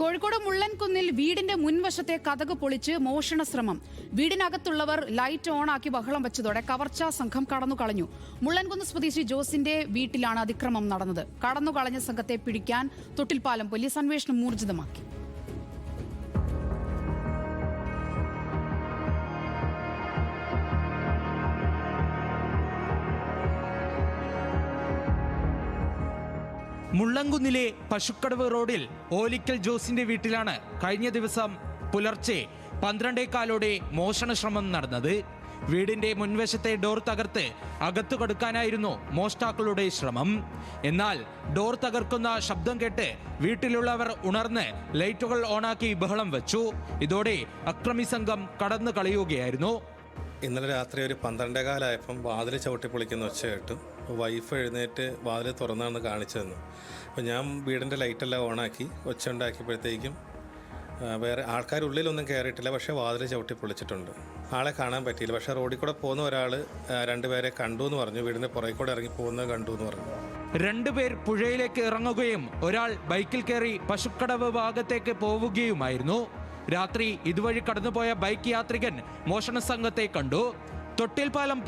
കോഴിക്കോട് മുള്ളൻകുന്നിൽ വീടിന്റെ മുൻവശത്തെ കഥക് പൊളിച്ച് മോഷണ ശ്രമം വീടിനകത്തുള്ളവർ ലൈറ്റ് ഓണാക്കി ബഹളം വെച്ചതോടെ കവർച്ചാ സംഘം കടന്നു കളഞ്ഞു. മുള്ളൻകുന്ന് സ്വദേശി ജോസിന്റെ വീട്ടിലാണ് അതിക്രമം നടന്നത്. കടന്നു കളഞ്ഞ സംഘത്തെ പിടിക്കാൻ തൊട്ടിൽപാലം പോലീസ് അന്വേഷണം ഊർജിതമാക്കി. മുള്ളങ്കുന്നിലെ പശുക്കടവ് റോഡിൽ ഓലിക്കൽ ജോസിന്റെ വീട്ടിലാണ് കഴിഞ്ഞ ദിവസം പുലർച്ചെ പന്ത്രണ്ടേക്കാലോടെ മോഷണ ശ്രമം നടന്നത്. വീടിന്റെ മുൻവശത്തെ ഡോർ തകർത്ത് അകത്തു കടക്കാനായിരുന്നു മോഷ്ടാക്കളുടെ ശ്രമം. എന്നാൽ ഡോർ തകർക്കുന്ന ശബ്ദം കേട്ട് വീട്ടിലുള്ളവർ ഉണർന്ന് ലൈറ്റുകൾ ഓണാക്കി ബഹളം വെച്ചു. ഇതോടെ അക്രമി സംഘം കടന്നു കളയുകയായിരുന്നു. ഇന്നലെ രാത്രി ഒരു പന്ത്രണ്ടേ കാലമായപ്പം വാതിൽ ചവിട്ടി പൊളിക്കുന്ന ഒച്ച കേട്ടു വൈഫ് എഴുന്നേറ്റ് വാതിൽ തുറന്നാണ് കാണിച്ചു തന്നു അപ്പോൾ ഞാൻ വീടിന്റെ ലൈറ്റെല്ലാം ഓണാക്കി ഒച്ച ഉണ്ടാക്കിയപ്പോഴത്തേക്കും വേറെ ആൾക്കാരുള്ളിലൊന്നും കയറിയിട്ടില്ല പക്ഷേ വാതിൽ ചവിട്ടി പൊളിച്ചിട്ടുണ്ട്. ആളെ കാണാൻ പറ്റിയില്ല. പക്ഷേ റോഡിൽ കൂടെ പോകുന്ന ഒരാൾ രണ്ടുപേരെ കണ്ടു എന്ന് പറഞ്ഞു. വീടിന്റെ പുറകെ കൂടെ ഇറങ്ങി പോകുന്നത് കണ്ടു എന്ന് പറഞ്ഞു. രണ്ടുപേർ പുഴയിലേക്ക് ഇറങ്ങുകയും ഒരാൾ ബൈക്കിൽ കയറി പശുക്കടവ് ഭാഗത്തേക്ക് പോവുകയുമായിരുന്നു. രാത്രി ഇതുവഴി കടന്നുപോയ ബൈക്ക് യാത്രികൻ മോഷണ സംഘത്തെ കണ്ടു.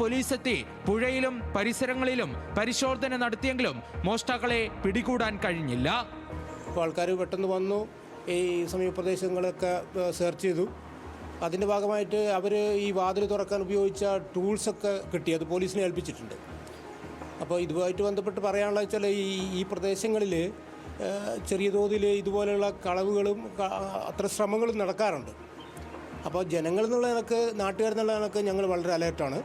പോലീസ് എത്തി പുഴയിലും പരിസരങ്ങളിലും പരിശോധന നടത്തിയെങ്കിലും മോഷ്ടാക്കളെ പിടികൂടാൻ കഴിഞ്ഞില്ല. ആൾക്കാർ പെട്ടെന്ന് വന്നു. ഈ സമീപപ്രദേശങ്ങളൊക്കെ സെർച്ച് ചെയ്തു. അതിന്റെ ഭാഗമായിട്ട് അവർ ഈ വാതിൽ തുറക്കാൻ ഉപയോഗിച്ച ടൂൾസൊക്കെ കിട്ടി. അത് പോലീസിനെ ഏൽപ്പിച്ചിട്ടുണ്ട്. അപ്പോൾ ഇതുമായിട്ട് ബന്ധപ്പെട്ട് പറയാനുള്ള വെച്ചാൽ ഈ ഈ പ്രദേശങ്ങളിൽ ചെറിയ തോതിൽ ഇതുപോലെയുള്ള കളവുകളും അത്ര ശ്രമങ്ങളും നടക്കാറുണ്ട്. അപ്പോൾ ജനങ്ങൾ എന്നുള്ള കണക്ക് നാട്ടുകാരെന്നുള്ള കണക്ക് ഞങ്ങൾ വളരെ അലേർട്ടാണ്.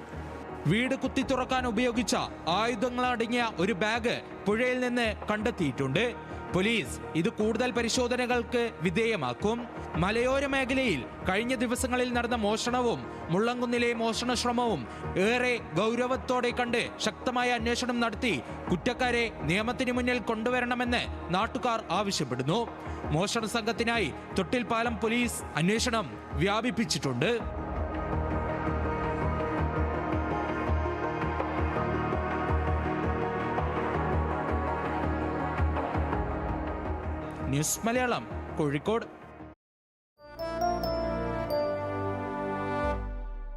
വീട് കുത്തി തുറക്കാൻ ഉപയോഗിച്ച ആയുധങ്ങളടങ്ങിയ ഒരു ബാഗ് പുഴയിൽ നിന്ന് കണ്ടെത്തിയിട്ടുണ്ട്. പോലീസ് ഇത് കൂടുതൽ പരിശോധനകൾക്ക് വിധേയമാക്കും. മലയോര മേഖലയിൽ കഴിഞ്ഞ ദിവസങ്ങളിൽ നടന്ന മോഷണവും മുള്ളങ്കുന്നിലെ മോഷണ ശ്രമവും ഏറെ ഗൗരവത്തോടെ കണ്ട് ശക്തമായ അന്വേഷണം നടത്തി കുറ്റക്കാരെ നിയമത്തിന് മുന്നിൽ കൊണ്ടുവരണമെന്ന് നാട്ടുകാർ ആവശ്യപ്പെടുന്നു. മോഷണ സംഘത്തിനായി തൊട്ടിൽപ്പാലം പോലീസ് അന്വേഷണം വ്യാപിപ്പിച്ചിട്ടുണ്ട്. ന്യൂസ് മലയാളം കോഴിക്കോട്.